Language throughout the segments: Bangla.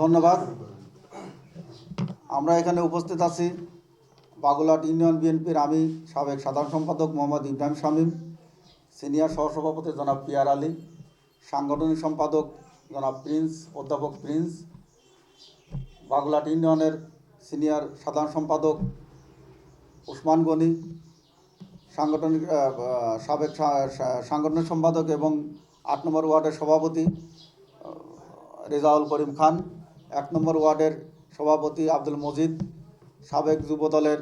ধন্যবাদ। আমরা এখানে উপস্থিত আছি বাগুলাট ইউনিয়ন বিএনপির আমি সাবেক সাধারণ সম্পাদক মোহাম্মদ ইব্রাহিম শামীম, সিনিয়র সহসভাপতি জনাব পিয়ার আলী, সাংগঠনিক সম্পাদক জনাব প্রিন্স, অধ্যাপক প্রিন্স, বাগুলাট ইউনিয়নের সিনিয়র সাধারণ সম্পাদক উসমান গনি, সাংগঠনিক সাবেক সাংগঠনিক সম্পাদক এবং আট নম্বর ওয়ার্ডের সভাপতি রেজাউল করিম খান, এক নম্বর ওয়ার্ডের সভাপতি আব্দুল মজিদ, সাবেক যুবদলের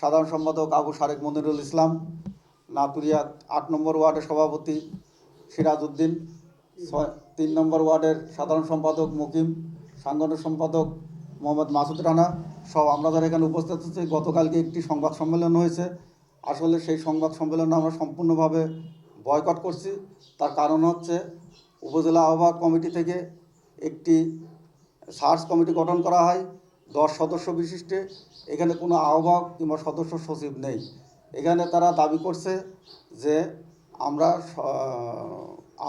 সাধারণ সম্পাদক আবু শারেক মনিরুল ইসলাম নাতুরিয়া আট নম্বর ওয়ার্ডের সভাপতি সিরাজ উদ্দিন তিন নম্বর ওয়ার্ডের সাধারণ সম্পাদক মুকিম, সাংগঠনিক সম্পাদক মোহাম্মদ মাসুদ রানা সব আমরা যারা এখানে উপস্থিত আছি, গতকালকে একটি সংবাদ সম্মেলন হয়েছে। আসলে সেই সংবাদ সম্মেলন আমরা সম্পূর্ণভাবে বয়কট করছি। তার কারণ হচ্ছে উপজেলা আহ্বায়ক কমিটি থেকে একটি সার্চ কমিটি গঠন করা হয়, দশ সদস্য বিশিষ্টে, এখানে কোনো আহ্বায়ক কিংবা সদস্য সচিব নেই। এখানে তারা দাবি করছে যে আমরা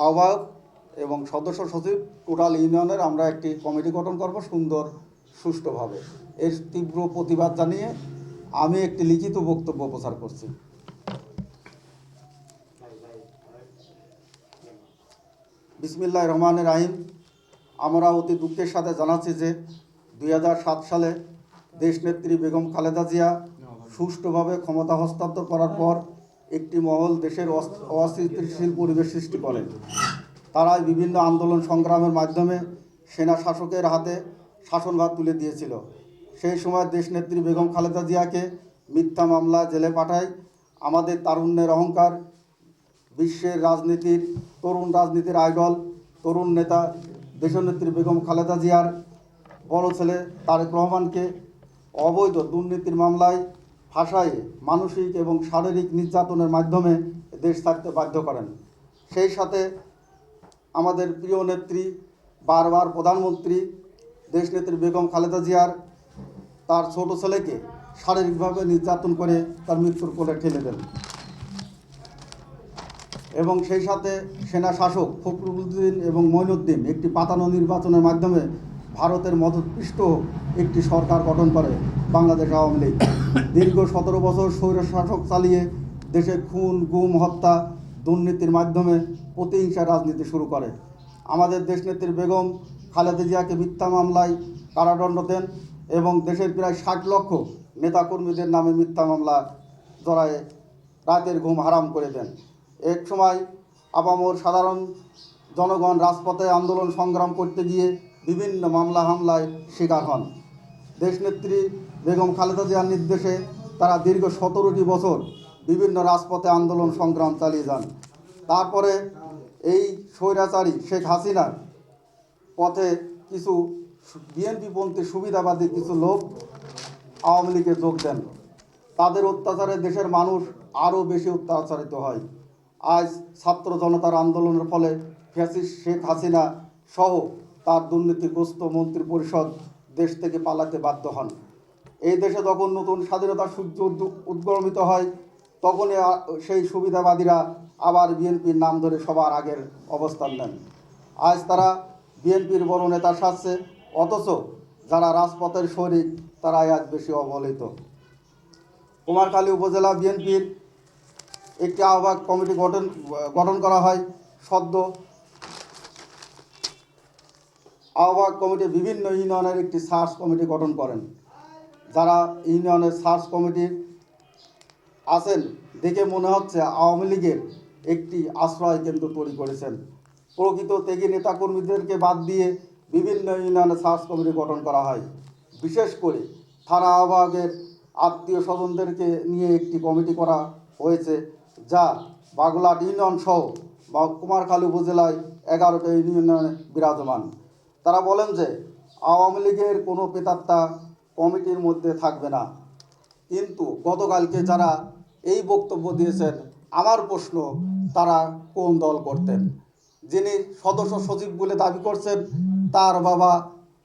আহ্বায়ক এবং সদস্য সচিব টোটাল ইউনিয়নের আমরা একটি কমিটি গঠন করব সুন্দর, সুষ্ঠুভাবে। এর তীব্র প্রতিবাদ জানিয়ে আমি একটি লিখিত বক্তব্য প্রচার করছি। বিসমিল্লাহ রহমান রাহিম। আমরা অতি দুঃখের সাথে জানাচ্ছি যে দু হাজার সাত সালে দেশনেত্রী বেগম খালেদা জিয়া সুষ্ঠুভাবে ক্ষমতা হস্তান্তর করার পর একটি মহল দেশের অস- অস্থিতিশীল পরিবেশ সৃষ্টি করে। তারাই বিভিন্ন আন্দোলন সংগ্রামের মাধ্যমে সেনা শাসকের হাতে শাসনভার তুলে দিয়েছিল। সেই সময় দেশনেত্রী বেগম খালেদা জিয়াকে মিথ্যা মামলা জেলে পাঠায় আমাদের তারুণ্যের অহংকার, বিশ্বের রাজনীতির, তরুণ রাজনীতির আইডল, তরুণ নেতা দেশনেত্রী বেগম খালেদা জিয়ার বড় ছেলে তারেক রহমানকে অবৈধ দুর্নীতির মামলায় ফাঁসায় মানসিক এবং শারীরিক নির্যাতনের মাধ্যমে দেশ ছাড়তে বাধ্য করেন। সেই সাথে আমাদের প্রিয় নেত্রী, বারবার প্রধানমন্ত্রী দেশনেত্রী বেগম খালেদা জিয়ার তার ছোট ছেলেকে শারীরিকভাবে নির্যাতন করে তার মৃত্যুর কোলে ঠেলে দেন। এবং সেই সাথে সেনা শাসক ফখরুদ্দিন এবং মঈনুদ্দিন একটি পাতানো নির্বাচনের মাধ্যমে ভারতের মদতপৃষ্ট একটি সরকার গঠন করে বাংলাদেশ আওয়ামী লীগ। দীর্ঘ সতেরো বছর স্বৈর শাসক চালিয়ে দেশে খুন, গুম, হত্যা, দুর্নীতির মাধ্যমে প্রতিহিংসা রাজনীতি শুরু করে। আমাদের দেশনেত্রী বেগম খালেদা জিয়াকে মিথ্যা মামলায় কারাদণ্ড দেন এবং দেশের প্রায় ষাট লক্ষ নেতাকর্মীদের নামে মিথ্যা মামলা জড়ায় রাতের ঘুম হারাম করে দেন। এক সময় আপামর সাধারণ জনগণ রাজপথে আন্দোলন সংগ্রাম করতে গিয়ে বিভিন্ন মামলা হামলায় শিকার হন। দেশনেত্রী বেগম খালেদা জিয়ার নির্দেশে তারা দীর্ঘ সতেরোটি বছর বিভিন্ন রাজপথে আন্দোলন সংগ্রাম চালিয়ে যান। তারপরে এই স্বৈরাচারী শেখ হাসিনার পথে কিছু বিএনপিপন্থী সুবিধাবাদী কিছু লোক আওয়ামী লীগে যোগ দেন। তাদের অত্যাচারে দেশের মানুষ আরও বেশি অত্যাচারিত হয়। আজ ছাত্র জনতার আন্দোলনের ফলে ফ্যাসিস শেখ হাসিনা সহ তার দুর্নীতিগ্রস্ত মন্ত্রী পরিষদ দেশ থেকে পালাতে বাধ্য হন। এই দেশে যখন নতুন স্বাধীনতার সূর্য উদ্গমিত হয়, তখনই সেই সুবিধাবাদীরা আবার বিএনপির নাম ধরে সবার আগের অবস্থান নেন। আজ তারা বিএনপির বড় নেতা সাজছে, অথচ যারা রাজপথের শরিক তারাই আজ বেশি অবহেলিত। কুমারখালী উপজেলা বিএনপির একটি আহ্বায়ক কমিটি গঠন গঠন করা হয়, সদ্য। আহ্বায়ক কমিটি বিভিন্ন ইউনিয়নের একটি সার্চ কমিটি গঠন করেন। যারা ইউনিয়নের সার্চ কমিটির আছেন, দেখে মনে হচ্ছে আওয়ামী লীগের একটি আশ্রয় কেন্দ্র তৈরি করেছেন। প্রকৃত ত্যাগী নেতাকর্মীদেরকে বাদ দিয়ে বিভিন্ন ইউনিয়নে সার্চ কমিটি গঠন করা হয়। বিশেষ করে থানা আহ্বায়কের আত্মীয় স্বজনদেরকে নিয়ে একটি কমিটি করা হয়েছে। যা বাগলাট ইউনিয়ন সহ বা কুমারখালী উপজেলায় এগারোটা ইউনিয়নে বিরাজমান। তারা বলেন যে, আওয়ামী লীগের কোনো পেতাত্তা কমিটির মধ্যে থাকবে না। কিন্তু গতকালকে যারা এই বক্তব্য দিয়েছেন, আমার প্রশ্ন, তারা কোন দল করতেন? যিনি সদস্য সচিব বলে দাবি করছেন, তার বাবা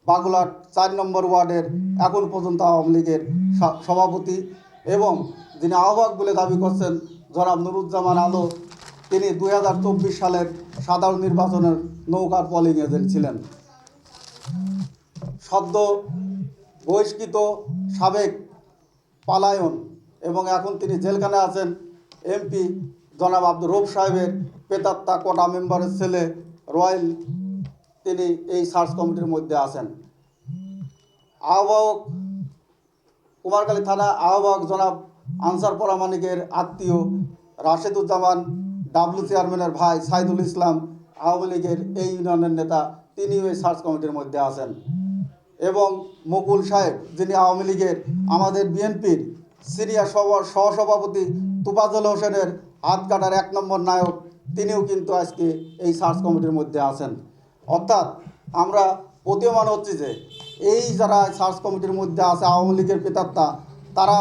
বাগুলার চার নম্বর ওয়ার্ডের এখন পর্যন্ত আওয়ামী লীগের সভাপতি এবং যিনি আহ্বায়ক বলে দাবি করছেন জনাব নুরুজ্জামান আলো তিনি দুই হাজার চব্বিশ সালের সাধারণ নির্বাচনের নৌকার পলিং এজেন্ট ছিলেন। সদ্য বহিষ্কৃত সাবেক পালায়ন এবং এখন তিনি জেলখানায় আছেন এমপি জনাব আব্দুর রৌফ সাহেবের পেতাত্তা কোটা মেম্বারের ছেলে রয়্যাল তিনি এই সার্চ কমিটির মধ্যে আছেন। আহ্বায়ক কুমারখালী থানা আহ্বায়ক জনাব আনসার পরামানিকের আত্মীয় রাশেদুজ্জামান, ডাব্লিউ চেয়ারম্যানের ভাই সাইদুল ইসলাম, আওয়ামী লীগের এই ইউনিয়নের নেতা, তিনিও এই সার্চ কমিটির মধ্যে আছেন। এবং মুকুল সাহেব, যিনি আওয়ামী লীগের আমাদের বিএনপির সিরিয়া সভার সহসভাপতি তুফাজুল হোসেনের হাত কাটার এক নম্বর নায়ক, তিনিও কিন্তু আজকে এই সার্চ কমিটির মধ্যে আছেন। অর্থাৎ আমরা প্রতীয়মান হচ্ছি যে, এই যারা সার্চ কমিটির মধ্যে আছে আওয়ামী লীগের পেতাত্তা তারা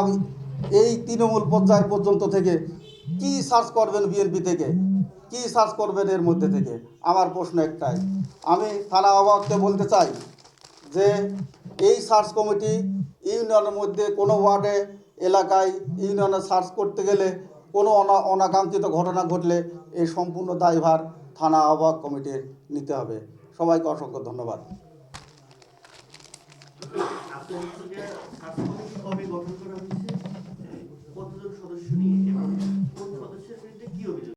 এই তৃণমূল পর্যায় পর্যন্ত থেকে কি সার্চ করবেন বিএনপি থেকে? কি সার্চ করবেন এর মধ্যে থেকে? আমার প্রশ্ন একটাই। আমি থানা আহ্বায়ককে বলতে চাই যে এই সার্চ কমিটি ইউনিয়নের মধ্যে কোনো ওয়ার্ডে, এলাকায় ইউনিয়নে সার্চ করতে গেলে কোনো অনা, অনাকাঙ্ক্ষিত ঘটনা ঘটলে এই সম্পূর্ণ দায়ভার থানা আহ্বায়ক কমিটির নিতে হবে। সবাইকে অসংখ্য ধন্যবাদ। কতজন সদস্য নিয়ে এবং কোন সদস্যের বিরুদ্ধে কি অভিযোগ